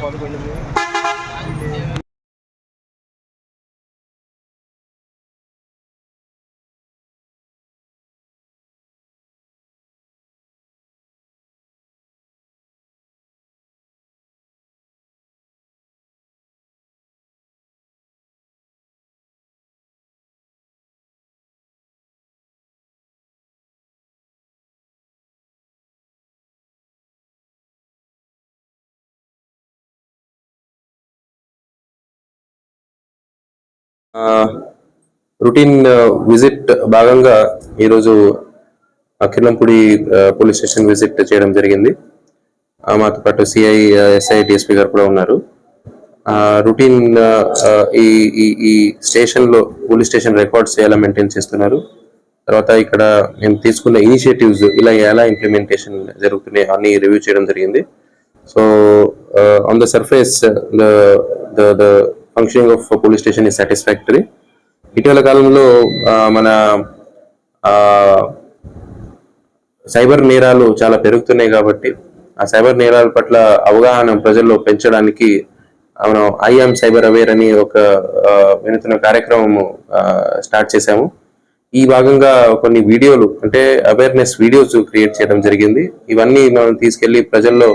벌고 있는 거예요. Routine visit భాగంగా ఈరోజు Kirlampudi police station visit చేయడం జరిగింది. మాతో పాటు సిఐ ఎస్ఐ డిఎస్పీ గారు కూడా ఉన్నారు. రొటీన్ ఈ ఈ ఈ పోలీస్ స్టేషన్ రికార్డ్స్ ఎలా మెయింటైన్ చేస్తున్నారు? తర్వాత ఇక్కడ మేము తీసుకున్న ఇనిషియేటివ్స్ ఇలా ఎలా ఇంప్లిమెంటేషన్ జరుగుతున్నాయి అన్ని రివ్యూ చేయడం జరిగింది. So on the surface the the functioning of police station is satisfactory ఇటీవల కాలంలో మన సైబర్ నేరాలు చాలా పెరుగుతున్నాయి కాబట్టి ఆ సైబర్ నేరాల పట్ల అవగాహన ప్రజల్లో పెంచడానికి మనం ఐఎమ్ సైబర్ అవేర్ అని ఒక వినూత్న కార్యక్రమము స్టార్ట్ చేశాము. ఈ భాగంగా కొన్ని వీడియోలు అంటే అవేర్నెస్ వీడియోస్ క్రియేట్ చేయడం జరిగింది. ఇవన్నీ మనం తీసుకెళ్ళి ప్రజల్లో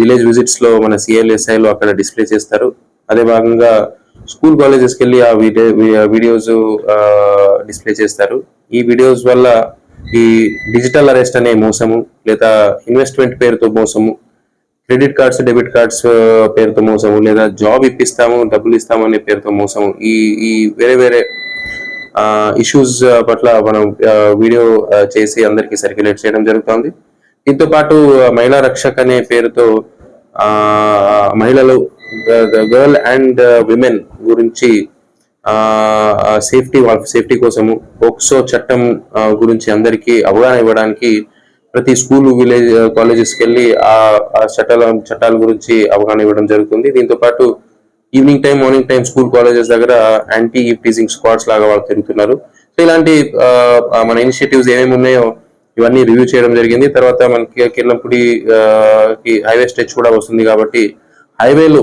విలేజ్ విజిట్స్లో మన సిఎల్ఎస్ఐలో అక్కడ డిస్ప్లే చేస్తారు. అదే భాగంగా స్కూల్ కాలేజెస్కి వెళ్ళి ఆ వీడియోస్ డిస్ప్లే చేస్తారు. ఈ వీడియోస్ వల్ల ఈ డిజిటల్ అరెస్ట్ అనే మోసము లేదా ఇన్వెస్ట్మెంట్ పేరుతో మోసము క్రెడిట్ కార్డ్స్ డెబిట్ కార్డ్స్ పేరుతో మోసము లేదా జాబ్ ఇప్పిస్తాము డబ్బులు ఇస్తాము అనే పేరుతో మోసము ఈ ఈ వేరే వేరే ఇష్యూస్ పట్ల మనం వీడియో చేసి అందరికి సర్క్యులేట్ చేయడం జరుగుతుంది. దీంతో పాటు మహిళా రక్షక్ అనే పేరుతో మహిళలు గర్ల్ అండ్ విమెన్ గురించి సేఫ్టీ వాళ్ళ సేఫ్టీ కోసము పోక్సో చట్టం గురించి అందరికీ అవగాహన ఇవ్వడానికి ప్రతి స్కూల్ విలేజ్ కాలేజెస్కి వెళ్ళి ఆ ఆ చట్టాల చట్టాల గురించి అవగాహన ఇవ్వడం జరుగుతుంది. దీంతో పాటు evening time morning time school colleges దగ్గర యాంటీ టీజింగ్ స్క్వాడ్స్ లాగా వాళ్ళు తిరుగుతున్నారు. సో ఇలాంటి మన ఇనిషియేటివ్స్ ఏమేమి ఉన్నాయో ఇవన్నీ రివ్యూ చేయడం జరిగింది. తర్వాత మనకి కిర్లంపూడి కి హైవే స్టెచ్ కూడా వస్తుంది కాబట్టి హైవేలో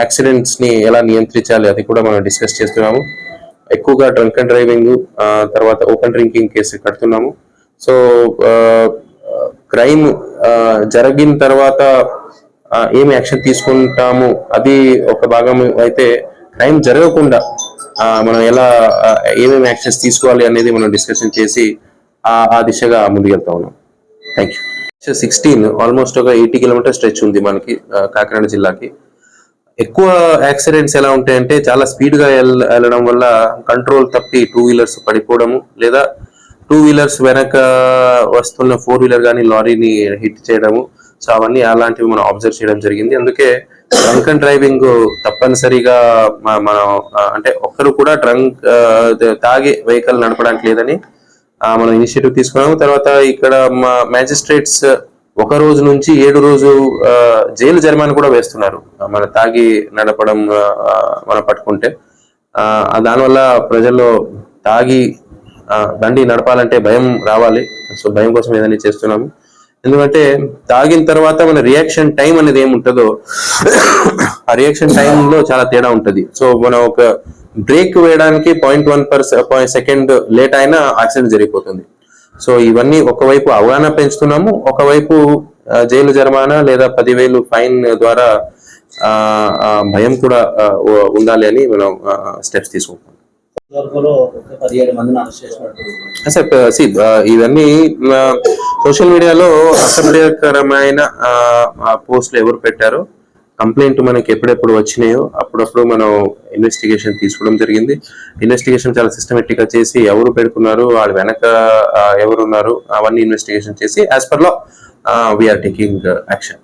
యాక్సిడెంట్స్ని ఎలా నియంత్రించాలి అది కూడా మనం డిస్కస్ చేస్తున్నాము. ఎక్కువగా డ్రంక్ అండ్ డ్రైవింగ్ తర్వాత ఓపెన్ డ్రింకింగ్ కేసు కడుతున్నాము. సో క్రైమ్ జరిగిన తర్వాత ఏమి యాక్షన్ తీసుకుంటాము అది ఒక భాగం అయితే క్రైమ్ జరగకుండా మనం ఎలా ఏమేమి యాక్షన్స్ తీసుకోవాలి అనేది మనం డిస్కషన్ చేసి ఆ దిశగా ముందుకెళ్తా ఉన్నాం. థ్యాంక్ యూ సిక్స్టీన్ ఆల్మోస్ట్ ఒక ఎయిటీ కిలోమీటర్ స్ట్రెచ్ ఉంది మనకి కాకినాడ జిల్లాకి. ఎక్కువ యాక్సిడెంట్స్ ఎలా ఉంటాయంటే చాలా స్పీడ్గా వెళ్ళడం వల్ల కంట్రోల్ తప్పి టూ వీలర్స్ పడిపోవడము లేదా టూ వీలర్స్ వెనక వస్తున్న ఫోర్ వీలర్ కానీ లారీని హిట్ చేయడము. సో అవన్నీ అలాంటివి మనం అబ్జర్వ్ చేయడం జరిగింది. అందుకే డ్రంక్ అండ్ డ్రైవింగ్ తప్పనిసరిగా మనం అంటే ఒక్కరు కూడా డ్రంక్ తాగి వెహికల్ నడపడానికి లేదని మనం ఇనిషియేటివ్ తీసుకున్నాము. తర్వాత ఇక్కడ మా మ్యాజిస్ట్రేట్స్ ఒక రోజు నుంచి ఏడు రోజు జైలు జరిమానా కూడా వేస్తున్నారు. మన తాగి నడపడం మనం పట్టుకుంటే. దానివల్ల ప్రజల్లో తాగి బండి నడపాలంటే భయం రావాలి. సో భయం కోసం ఏదైనా చేస్తున్నాము. ఎందుకంటే తాగిన తర్వాత మన రియాక్షన్ టైం అనేది ఏముంటుందో ఆ రియాక్షన్ టైంలో చాలా తేడా ఉంటది. సో మనం ఒక బ్రేక్ వేయడానికి point one per second late అయినా యాక్సిడెంట్ జరిగిపోతుంది. సో ఇవన్నీ ఒకవైపు అవగాహన పెంచుతున్నాము ఒకవైపు జైలు జరిమానా లేదా పదివేలు ఫైన్ ద్వారా భయం కూడా ఉండాలి అని మనం స్టెప్స్ తీసుకుంటాం సార్ ఇవన్నీ సోషల్ మీడియాలో అసభ్యకరమైన పోస్టులు ఎవరు పెట్టారో? కంప్లైంట్ మనకి ఎప్పుడెప్పుడు వచ్చినాయో అప్పుడప్పుడు మనం ఇన్వెస్టిగేషన్ తీసుకోవడం జరిగింది. ఇన్వెస్టిగేషన్ చాలా సిస్టమేటిక్గా చేసి ఎవరు పెడుతున్నారు వాళ్ళ వెనక ఎవరున్నారు అవన్నీ ఇన్వెస్టిగేషన్ చేసి as per law we're taking action